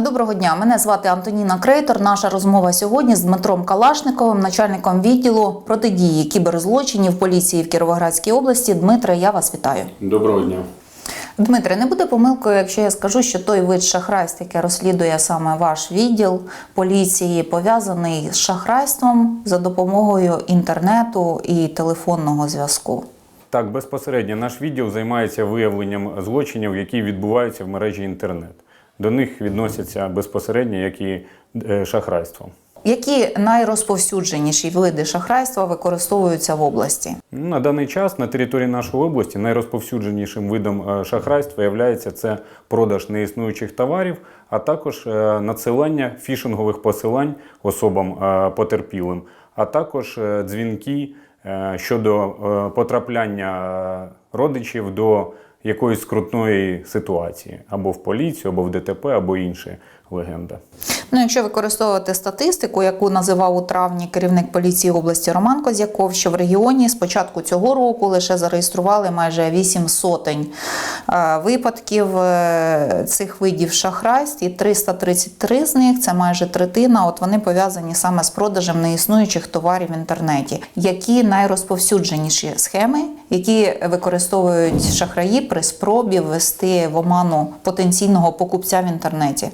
Доброго дня, мене звати Антоніна Крейтор. Наша розмова сьогодні з Дмитром Калашниковим, начальником відділу протидії кіберзлочинів поліції в Кіровоградській області. Дмитре, я вас вітаю. Доброго дня. Дмитре, не буде помилкою, якщо я скажу, що той вид шахрайств, яке розслідує саме ваш відділ поліції, пов'язаний з шахрайством за допомогою інтернету і телефонного зв'язку. Так, безпосередньо наш відділ займається виявленням злочинів, які відбуваються в мережі інтернет. До них відносяться безпосередньо як і е, шахрайство. Які найрозповсюдженіші види шахрайства використовуються в області? На даний час на території нашої області найрозповсюдженішим видом е, шахрайства є це продаж неіснуючих товарів, а також е, надсилання фішингових посилань особам потерпілим, а також дзвінки щодо потрапляння родичів до якоїсь скрутної ситуації. Або в поліцію, або в ДТП, або інші легенда. Ну, якщо використовувати статистику, яку називав у травні керівник поліції області Роман Козяков, що в регіоні з початку цього року лише зареєстрували майже 8 сотень е, випадків е, цих видів шахрайств, і 333 з них це майже третина. От вони пов'язані саме з продажем неіснуючих товарів в інтернеті. Які найрозповсюдженіші схеми, які використовують шахраї при спробі ввести в оману потенційного покупця в інтернеті?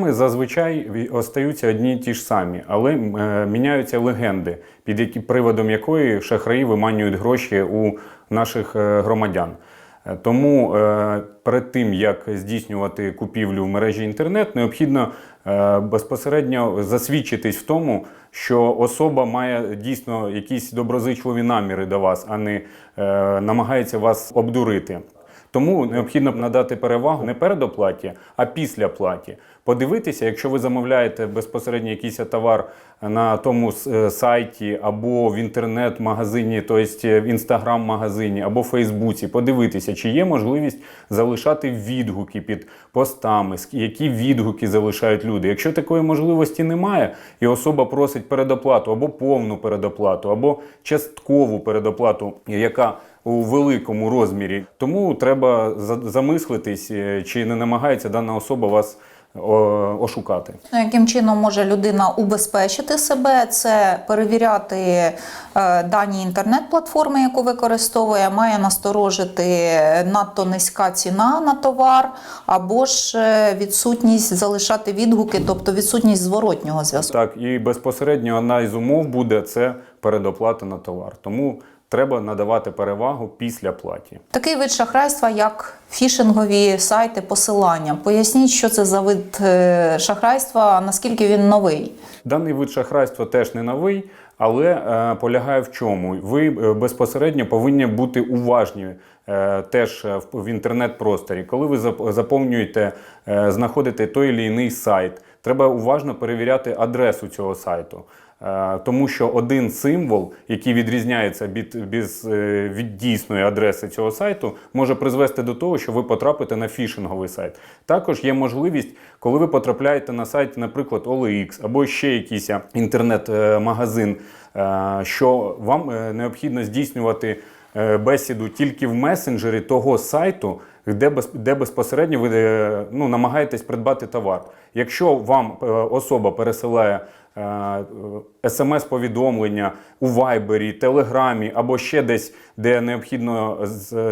Схеми зазвичай остаються одні й ті ж самі, але е, міняються легенди, під які, приводом якої шахраї виманюють гроші у наших е, громадян. Е, Тому перед тим, як здійснювати купівлю в мережі інтернет, необхідно безпосередньо засвідчитись в тому, що особа має дійсно якісь доброзичливі наміри до вас, а не намагається вас обдурити. Тому необхідно надати перевагу не передоплаті, а після платі. Подивитися, якщо ви замовляєте безпосередньо якийсь товар на тому е, сайті або в інтернет-магазині, тобто в інстаграм-магазині або в Фейсбуці, подивитися, чи є можливість залишати відгуки під постами, які відгуки залишають люди. Якщо такої можливості немає, і особа просить передоплату або повну передоплату, або часткову передоплату, яка у великому розмірі. Тому треба за- замислитись, е, чи не намагається дана особа вас ошукати. Ну, яким чином може людина убезпечити себе? Це перевіряти е, дані інтернет-платформи, яку використовує, має насторожити надто низька ціна на товар, або ж е, відсутність залишати відгуки, тобто відсутність зворотнього зв'язку. Так, і безпосередньо одна із умов буде це передоплата на товар. Тому треба надавати перевагу після платі. Такий вид шахрайства, як фішингові сайти, посилання. Поясніть, що це за вид е, шахрайства, наскільки він новий. Даний вид шахрайства теж не новий, але е, полягає в чому? Ви е, безпосередньо повинні бути уважні е, теж е, в, в інтернет-просторі. Коли ви зап- заповнюєте, е, знаходите той чи інший сайт, треба уважно перевіряти адресу цього сайту. Е, Тому що один символ, який відрізняється від, без, е, від дійсної адреси цього сайту, може призвести до того, що ви потрапите на фішинговий сайт. Також є можливість, коли ви потрапляєте на сайт, наприклад, OLX або ще якийсь е, інтернет-магазин, що вам необхідно здійснювати бесіду тільки в месенджері того сайту, де, де безпосередньо ви ну, намагаєтесь придбати товар. Якщо вам особа пересилає смс-повідомлення у Вайбері, Телеграмі або ще десь, де необхідно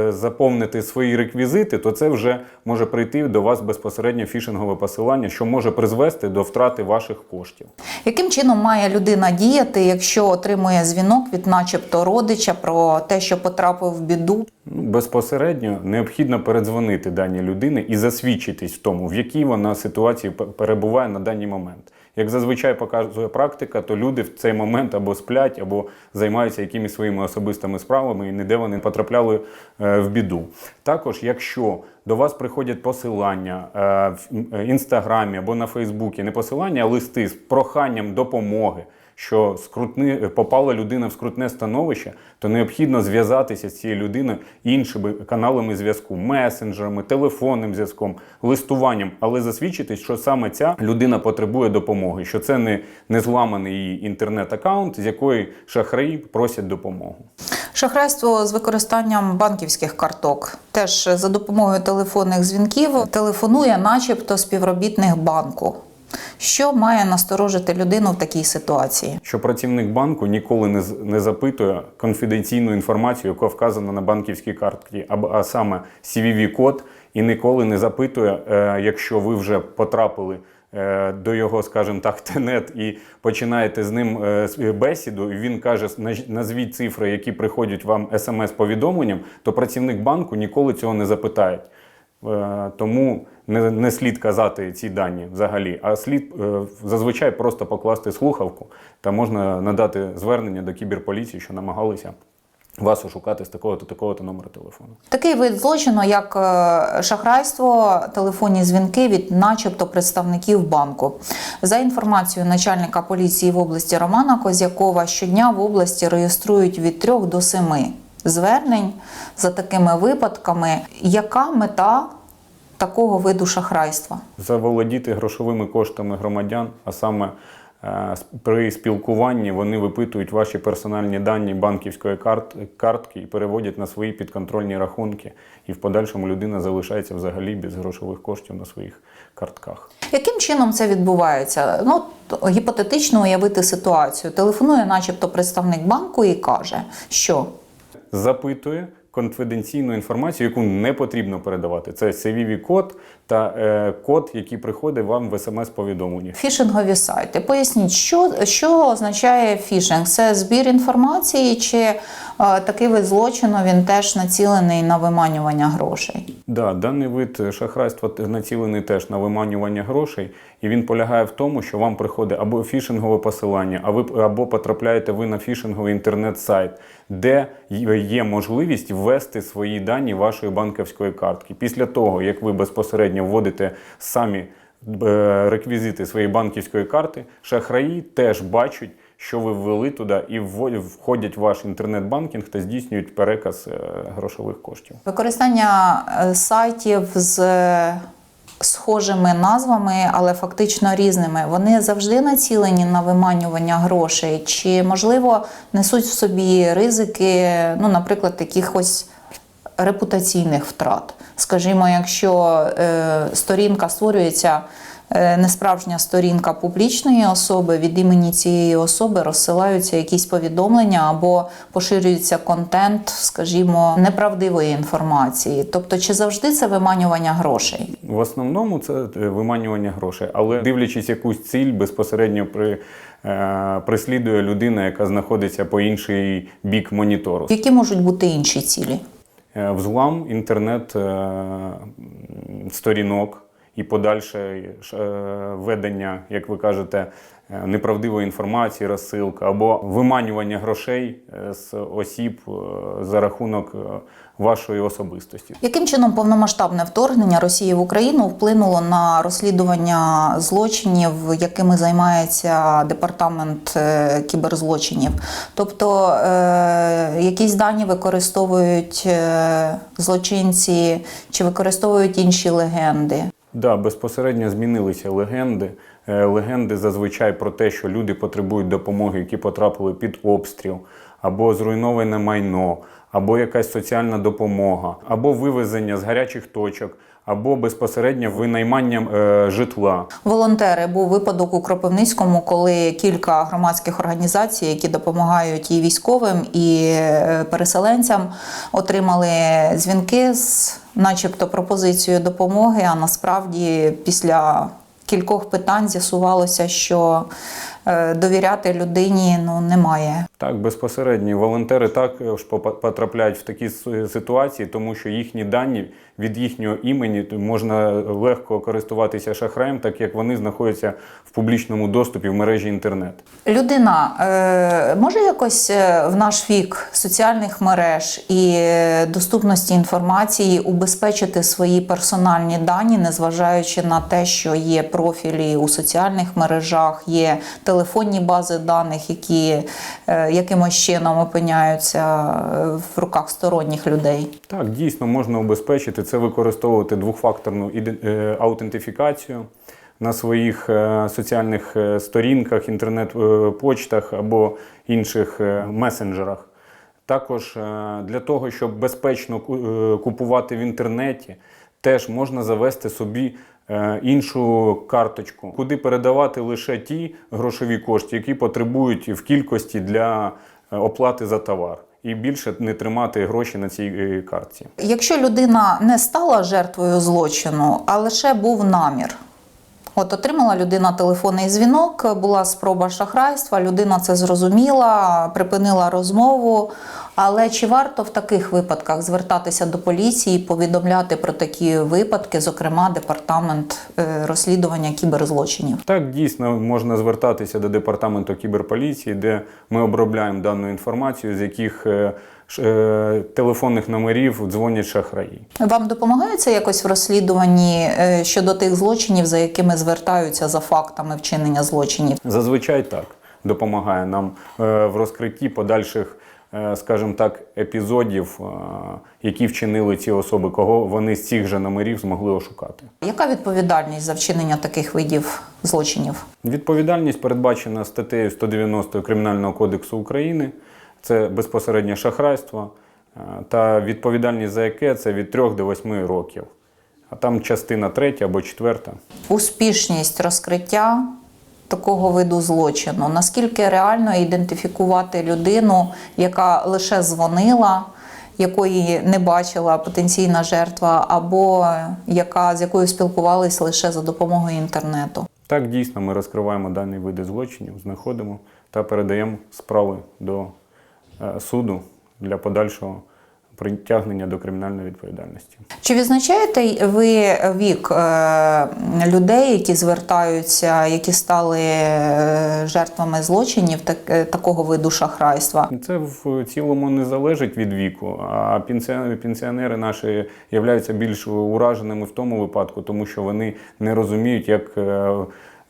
заповнити свої реквізити, то це вже може прийти до вас безпосередньо фішингове посилання, що може призвести до втрати ваших коштів. Яким чином має людина діяти, якщо отримує дзвінок від, начебто, родича про те, що потрапив в біду? Ну, Безпосередньо необхідно передзвонити даній людині і засвідчитись в тому, в якій вона ситуації перебуває на даний момент. Як зазвичай показує практика, то люди в цей момент або сплять, або займаються якимись своїми особистими справами і ніде вони потрапляли е, в біду. Також, якщо до вас приходять посилання е, в е, інстаграмі або на Фейсбуці, не посилання, а листи з проханням допомоги що скрутни, попала людина в скрутне становище, то необхідно зв'язатися з цією людиною іншими каналами зв'язку, месенджерами, телефонним зв'язком, листуванням, але засвідчитись, що саме ця людина потребує допомоги, що це не, не зламаний її інтернет-аккаунт, з якої шахраї просять допомогу. Шахрайство з використанням банківських карток. Теж за допомогою телефонних дзвінків телефонує, начебто, співробітник банку. Що має насторожити людину в такій ситуації? Що працівник банку ніколи не, не запитує конфіденційну інформацію, яка вказана на банківській картці, а саме CVV-код, і ніколи не запитує, е, якщо ви вже потрапили е, до його, скажімо так, тенет і починаєте з ним е, бесіду, і він каже, «Наж- назвіть цифри, які приходять вам смс-повідомленням, то працівник банку ніколи цього не запитає. Е, Тому не, не слід казати ці дані взагалі, а слід е, зазвичай просто покласти слухавку та можна надати звернення до кіберполіції, що намагалися вас ошукати з такого-то такого-то номера телефону. Такий вид злочину, як е, шахрайство, телефонні дзвінки від, начебто, представників банку. За інформацією начальника поліції в області Романа Козякова, щодня в області реєструють від 3 до 7 звернень за такими випадками. Яка мета такого виду шахрайства? Заволодіти грошовими коштами громадян, а саме е, при спілкуванні вони випитують ваші персональні дані банківської карт, картки і переводять на свої підконтрольні рахунки. І в подальшому людина залишається взагалі без грошових коштів на своїх картках. Яким чином це відбувається? Ну, гіпотетично уявити ситуацію. Телефонує, начебто, представник банку і каже, що запитує конфіденційну інформацію, яку не потрібно передавати. Це CVV-код та е, код, який приходить вам в смс-повідомленні. фішингові сайти. Поясніть, що, що означає фішинг? Це збір інформації, чи е, такий вид злочину він теж націлений на виманювання грошей? Да, даний вид шахрайства націлений теж на виманювання грошей, і він полягає в тому, що вам приходить або фішингове посилання, а ви або потрапляєте ви на фішинговий інтернет-сайт, де є можливість ввести свої дані вашої банківської картки. Після того, як ви безпосередньо вводите самі е, реквізити своєї банківської карти, шахраї теж бачать. Що ви ввели туди і входять в ваш інтернет-банкінг та здійснюють переказ е, грошових коштів. Використання е, сайтів з схожими назвами, але фактично різними, вони завжди націлені на виманювання грошей, чи можливо несуть в собі ризики, ну, наприклад, якихось репутаційних втрат. Скажімо, якщо е, сторінка створюється. Е, Несправжня сторінка публічної особи від імені цієї особи розсилаються якісь повідомлення або поширюється контент, скажімо, неправдивої інформації. Тобто, чи завжди це виманювання грошей? В основному це е, виманювання грошей, але дивлячись якусь ціль, безпосередньо при, е, прислідує людина, яка знаходиться по інший бік монітору. Які можуть бути інші цілі? Е, Взлам інтернет е, сторінок і подальше е, ведення, як ви кажете, е, неправдивої інформації, розсилка або виманювання грошей е, з осіб за рахунок вашої особистості. Яким чином повномасштабне вторгнення Росії в Україну вплинуло на розслідування злочинів, якими займається департамент кіберзлочинів? Тобто е, якісь дані використовують злочинці чи використовують інші легенди? Да, безпосередньо змінилися легенди. Е, Легенди зазвичай про те, що люди потребують допомоги, які потрапили під обстріл, або зруйноване майно, або якась соціальна допомога, або вивезення з гарячих точок, або безпосередньо винаймання е, житла. Волонтери був випадок у Кропивницькому, коли кілька громадських організацій, які допомагають і військовим, і е, переселенцям, отримали дзвінки з, начебто, пропозицією допомоги. А насправді, після кількох питань з'ясувалося, що довіряти людині ну немає Так, безпосередньо волонтери також попа- потрапляють в такі ситуації, тому що їхні дані від їхнього імені можна легко користуватися шахраєм, так як вони знаходяться в публічному доступі в мережі інтернет. Людина е, може якось е, в наш вік соціальних мереж і е, доступності інформації убезпечити свої персональні дані, незважаючи на те, що є профілі у соціальних мережах, є телефонні бази даних, які е, якимось чином опиняються е, в руках сторонніх людей. Так, дійсно можна убезпечити це використовувати двохфакторну е, аутентифікацію на своїх соціальних сторінках, інтернет-почтах або інших месенджерах. Також для того, щоб безпечно купувати в інтернеті, теж можна завести собі іншу карточку, куди передавати лише ті грошові кошти, які потребують в кількості для е, оплати за товар, і більше не тримати гроші на цій е, картці. Якщо людина не стала жертвою злочину, а лише був намір. От отримала людина телефонний дзвінок, була спроба шахрайства, людина це зрозуміла, припинила розмову. Але чи варто в таких випадках звертатися до поліції, повідомляти про такі випадки, зокрема департамент е, розслідування кіберзлочинів? Так, дійсно можна звертатися до департаменту кіберполіції, де ми обробляємо дану інформацію, з яких е, е, телефонних номерів дзвонять шахраї. Вам допомагається якось в розслідуванні щодо тих злочинів, за якими звертаються за фактами вчинення злочинів? Зазвичай так допомагає нам е, в розкритті подальших, е, скажімо так, епізодів, е, які вчинили ці особи, кого вони з цих же номерів змогли ошукати. Яка відповідальність за вчинення таких видів злочинів? Відповідальність передбачена статтею 190 Кримінального кодексу України. Це безпосереднє шахрайство, та відповідальність за яке це від 3 до 8 років. А там частина 3 або 4. Успішність розкриття такого виду злочину. Наскільки реально ідентифікувати людину, яка лише дзвонила, якої не бачила потенційна жертва, або яка з якою спілкувались лише за допомогою інтернету? Так, дійсно, ми розкриваємо дані види злочинів, знаходимо та передаємо справи до е, суду для подальшого притягнення до кримінальної відповідальності. Чи відзначаєте ви вік е, людей, які звертаються, які стали е, жертвами злочинів так, е, такого виду шахрайства? Це в цілому не залежить від віку, а пенсіонери наші являються більш ураженими в тому випадку, тому що вони не розуміють, як.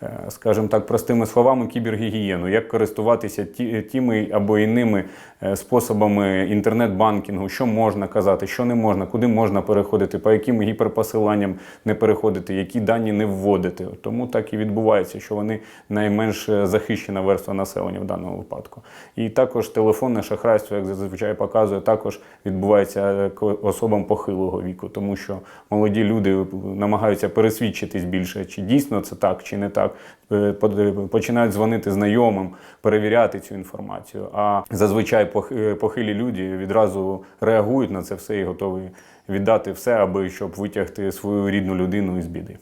Е, Скажімо так, простими словами, кібергігієну, як користуватися тими або іними е, способами інтернет-банкінгу, що можна казати, що не можна, куди можна переходити, по яким гіперпосиланням не переходити, які дані не вводити. Тому так і відбувається, що вони найменш е, захищена верства населення в даному випадку. І також телефонне шахрайство, як зазвичай показує, також відбувається особам похилого віку, тому що молоді люди намагаються пересвідчитись більше, чи дійсно це так, чи не так. Е, под- Починають дзвонити знайомим, перевіряти цю інформацію. А зазвичай е, похилі люди відразу реагують на це все і готові віддати все, аби щоб витягти свою рідну людину із біди.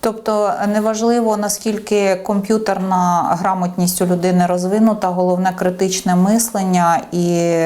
Тобто неважливо наскільки комп'ютерна грамотність у людини розвинута, головне критичне мислення і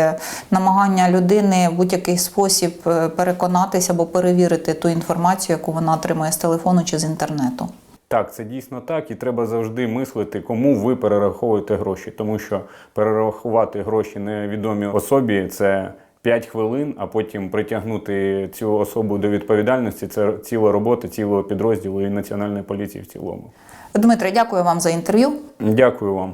намагання людини в будь-який спосіб е, переконатися або перевірити ту інформацію, яку вона отримує з телефону чи з інтернету. Так, це дійсно так, і треба завжди мислити, кому ви перераховуєте гроші, тому що перерахувати гроші невідомій особі це 5 хвилин, а потім притягнути цю особу до відповідальності. Це ціла робота цілого підрозділу і національної поліції в цілому. Дмитре, дякую вам за інтерв'ю. Дякую вам.